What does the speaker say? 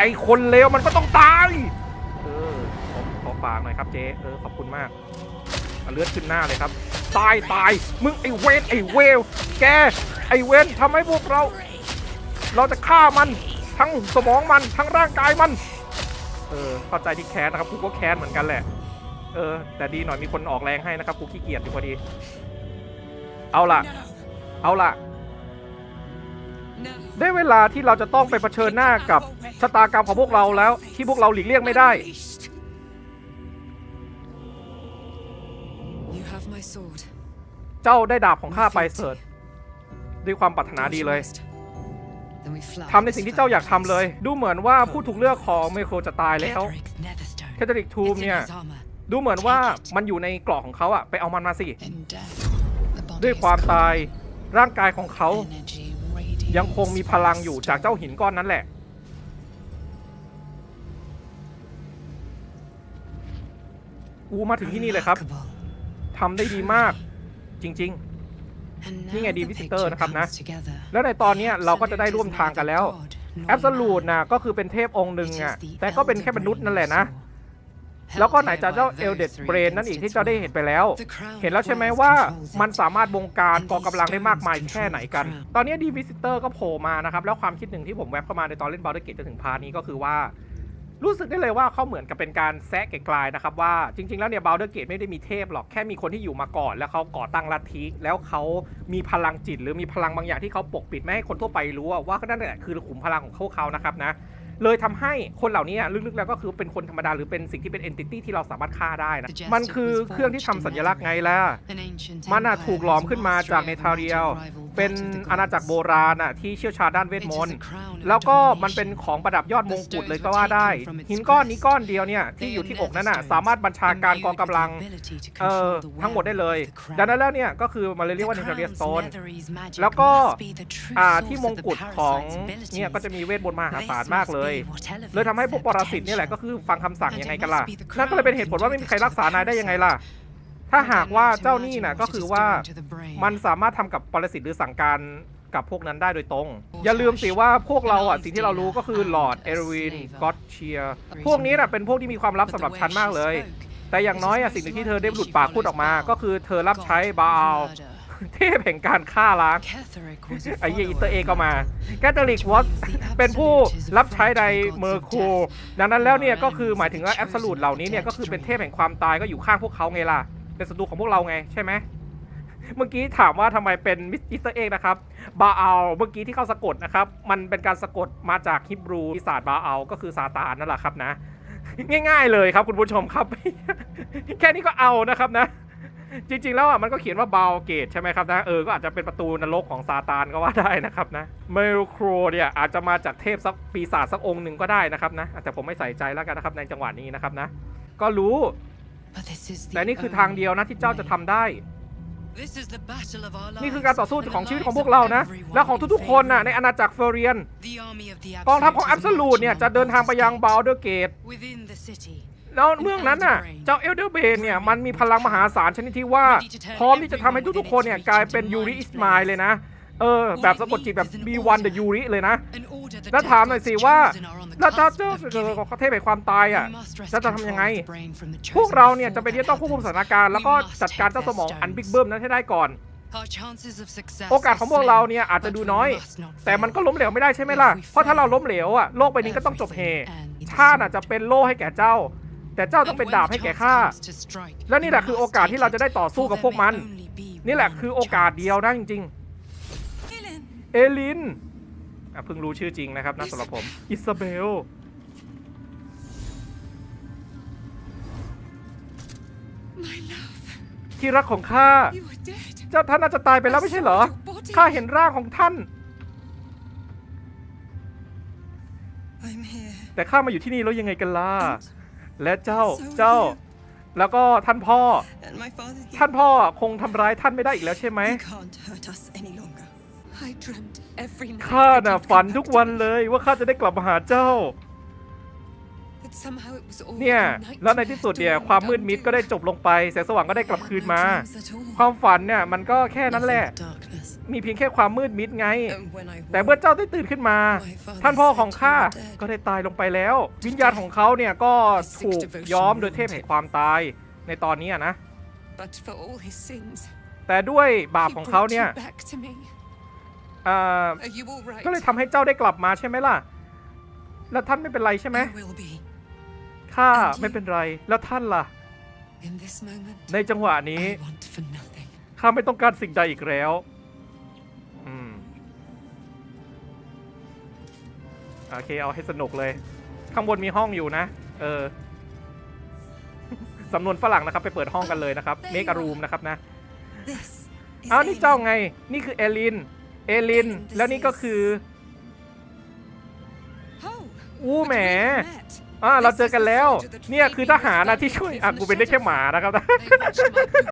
ไอคนเลวมันก็ต้องตาย เออขอขอฝากหน่อยครับเจ๊เออขอบคุณมากเอาเลือดขึ้นหน้าเลยครับ ตายตาย มึงไอเวนไอเวล แก ไอเวนทำให้พวกเรา เราจะฆ่ามัน ทั้งสมองมัน ทั้งร่างกายมัน เออ เข้าใจที่แค้นนะครับ กูก็แค้นเหมือนกันแหละ เออ แต่ดีหน่อยมีคนออกแรงให้นะครับ กูขี้เกียจอยู่พอดี เอาล่ะ เอาล่ะ ได้เวลาที่เราจะต้องไปเผชิญหน้ากับ ชะตากรรมของพวกเราแล้ว ที่พวกเราหลีกเลี่ยงไม่ได้ You have my sword. เจ้าได้ดาบของข้าไปเสิร์ชด้วยความปรารถนาดีเลย Then we fly ทำในสิ่งที่เจ้าอยากทำเลย ดูเหมือนว่าผู้ถูกเลือกของเมโครจะตายแล้ว Ketherick's Netherstone. แคทริกทูม It's in เนี่ย his armor. ดูเหมือนว่ามันอยู่ในกรอกของเขาอะไปเอามันมาสิ In death, the body ด้วย is ความ cold. ตายร่างกายของเขา Energy radiates ยังคงมีพลังอยู่จากเจ้าหินก้อนนั้นแหละ อูมาถึงที่นี่เลยครับ Remarkable. ทำได้ดีมากจริง And now นี่ไง the ดีวิสิเตอร์ picture นะครับนะ comes together. ๆแล้วในตอนเนี้ยเราก็จะได้ร่วมทางกันแล้วแอบสูตนะก็คือเป็นเทพองค์หนึ่งอะแต่ก็เป็นแค่มนุษย์นั่นแหละนะ แล้วก็ไหนจะเจ้าเอลเดดเบรนนั่นอีกที่เจ้าได้เห็นไปแล้ว เห็นแล้วใช่ไหมว่ามันสามารถบงการกองกำลังได้มากมายแค่ไหนกัน ตอนนี้ดีวิสิเตอร์ก็โผล่มานะครับ แล้วความคิดหนึ่งที่ผมแวบเข้ามาในตอนเล่นบอลเดอร์เกตจนถึงพาร์ทนี้ก็คือว่า รู้สึกได้เลยว่าเขาเหมือนกับเป็นการแซะไกลๆนะครับว่าจริง ๆ แล้วเนี่ยบาลเดอร์เกตไม่ได้มีเทพหรอกแค่มีคนที่อยู่มาก่อน แล้วเขาก่อตั้งลัทธิแล้วเขามีพลังจิต หรือมีพลังบางอย่างที่เขาปกปิดไม่ให้คนทั่วไปรู้ว่านั่นแหละคือขุมพลังของเขาเขานะครับนะ เลยทำให้คนเหล่านี้อะลึกๆแล้วก็คือเป็นคนธรรมดาหรือเป็นสิ่งที่เป็นเอนติตี้ที่เราสามารถฆ่าได้นะ มันคือเครื่องที่ทำสัญลักษณ์ไงล่ะ มันน่ะถูกหลอมขึ้นมาจากเนทาเรียล เป็นอาณาจักรโบราณน่ะที่เชี่ยวชาญด้านเวทมนต์ แล้วก็มันเป็นของประดับยอดมงกุฎเลยก็ว่าได้ หินก้อนนี้ก้อนเดียวเนี่ยที่อยู่ที่อกนั้นน่ะสามารถบัญชาการกองกำลังเอ่อทั้งหมดได้เลย ดังนั้นแล้วเนี่ยก็คือมันเลยเรียกว่าเนทาเรียสโตน แล้วก็อ่าที่มงกุฎของเนี่ยก็จะมีเวทมนต์มหาศาลมากเลยเลยทำให้พวกปรสิตนี่แหละก็คือฟังคำสั่งยังไงกันล่ะนั่นก็เลยเป็นเหตุผลว่าไม่มีใครรักษานายได้ยังไงล่ะ ถ้าหากว่าเจ้านี่น่ะก็คือว่ามันสามารถทำกับปรสิตหรือสั่งการกับพวกนั้นได้โดยตรง อย่าลืมสิว่าพวกเราอะสิ่งที่เรารู้ก็คือหลอร์ดเอรวินก็อตเชียพวกนี้น่ะเป็นพวกที่มีความลับสำหรับฉันมากเลย แต่อย่างน้อยอะสิ่งหนึ่งที่เธอได้หลุดปากพูดออกมา ก็คือเธอรับใช้บาอัล เทพแห่งการฆ่าล้างไอ้เหี้ยอินเตอร์เอก็มาแกตลิกวอตเป็นผู้รับใช้ใดเมอร์คูดังนั้นแล้วเนี่ยก็คือหมายถึงว่าแอบสูตเหล่านี้เนี่ยก็คือเป็นเทพแห่งความตายก็อยู่ข้างพวกเขาไงล่ะ เป็นศัตรูของพวกเราไงใช่ไหมเมื่อกี้ถามว่าทำไมเป็นมิสอิสเตอร์เอกนะครับบาอัลเมื่อกี้ที่เข้าสะกดนะครับ มันเป็นการสะกดมาจากฮิบรูปีศาจบาอัลก็คือซาตานนั่นแหละครับนะ ง่าย ๆเลยครับคุณผู้ชมครับ แค่นี้ก็เอานะครับนะ จริง ๆ แล้วอะมันก็เขียนว่าบาลเกตใช่ไหมครับนะเออก็อาจจะเป็นประตูนรกของซาตานก็ว่าได้นะครับนะเมลโครเนี่ยอาจจะมาจากเทพสักปีศาจสักองค์หนึ่งก็ได้นะครับนะแต่ผมไม่ใส่ใจแล้วกันนะครับในจังหวะนี้นะครับนะ ก็รู้ แต่นี่คือทางเดียวนะที่เจ้าจะทำได้ นี่นี่คืคืออกาการรต่ต่ออสู้สู้ขขอองงชีชีวิวิตตขขอองงพพววกกเราเรานะนะ และของทุกๆคนน่ะในอาณาจักรเฟเรียนกกอองงทัทัพพขขอองงแอแอบบสูสูลูลูดดเนี่เนี่ยยจะจะเดิเดินนทาทางงไปไปยัยังงบาบาลลเดเดออร์ร์เกเกตต แล้วเมืองนั้นน่ะ เจ้าเอลเดอร์เบนเนี่ยมันมีพลังมหาศาลชนิดที่ว่า พร้อมที่จะทำให้ทุกๆคนเนี่ยกลายเป็นยูริอิสมายเลยนะ เออ แบบสะกดจิตแบบ B1 the ยูริเลยนะ แล้วถามหน่อยสิว่าแล้วถ้าถ้าเจ้าเจ้าเจเจออของเทพแห่งความตายอะจะจะจะทำทำยังไง พวกเราเนี่ยจะเป็นที่ต้องควบคุมสถานการณ์แล้วก็จัดการเจ้าสมองอันบิ๊กเบิ้มนั้นให้ได้ก่อนโอกาสของพวกเราเนี่ยอาจจะดูน้อย แต่มันก็ล้มเหลวไม่ได้ใช่ไหมล่ะ เพราะถ้าเราล้มเหลวอะโลกใบนี้ก็ต้องจบเฮชาติน่ะจะเป็นโล่ให้แก่เจ้า แต่เจ้าต้องเป็นดาบให้แก่ข้าและนี่แหละคือโอกาสที่เราจะได้ต่อสู้กับพวกมัน นี่แหละคือโอกาสเดียวนะจริงๆ เอลินอะเพิ่งรู้ชื่อจริงนะครับนะสำหรับผม อิซาเบลที่รักของข้าเจ้าท่านน่าจะตายไปแล้วไม่ใช่เหรอ ข้าเห็นร่างของท่าน แต่ข้ามาอยู่ที่นี่แล้วยังไงกันล่ะ และเจ้าเจ้า แล้วก็ท่านพ่อ ท่านพ่อคงทำร้ายท่านไม่ได้อีกแล้วใช่ไหมข้าน่ะฝันทุกวันเลยว่าข้าจะได้กลับมาหาเจ้า เนี่ย แล้วในที่สุดเนี่ยความมืดมิดก็ได้จบลงไปแสงสว่างก็ได้กลับคืนมา ความฝันเนี่ยมันก็แค่นั้นแหละน มีเพียงแค่ความมืดมิดไง แต่เมื่อเจ้าได้ตื่นขึ้นมา ท่านพ่อของข้าก็ได้ตายลงไปแล้ว วิญญาณของเขาเนี่ยก็ถูกย้อมโดยเทพแห่งความตายในตอนนี้อะนะ แต่ด้วยบาปของเขาเนี่ยอ่าก็เลยทำให้เจ้าได้กลับมาใช่ไหมล่ะ แล้วท่านไม่เป็นไรใช่ไหมข้าไม่เป็นไร แล้วท่านล่ะ ในจังหวะนี้ข้าไม่ต้องการสิ่งใดอีกแล้ว โอเคเอาให้สนุกเลย ข้างบนมีห้องอยู่นะ เออสำนวนฝรั่งนะครับ ไปเปิดห้องกันเลยนะครับเมก a รูมนะครับนะอ้าวนี่เจ้าไง นี่คือเอลิน เอลิน แล้วนี่ก็คืออู้แหมอ่าเราเจอกันแล้ว เนี่ยคือทหารนะที่ช่วยอะกูเป็นได้แค่หมานะครับ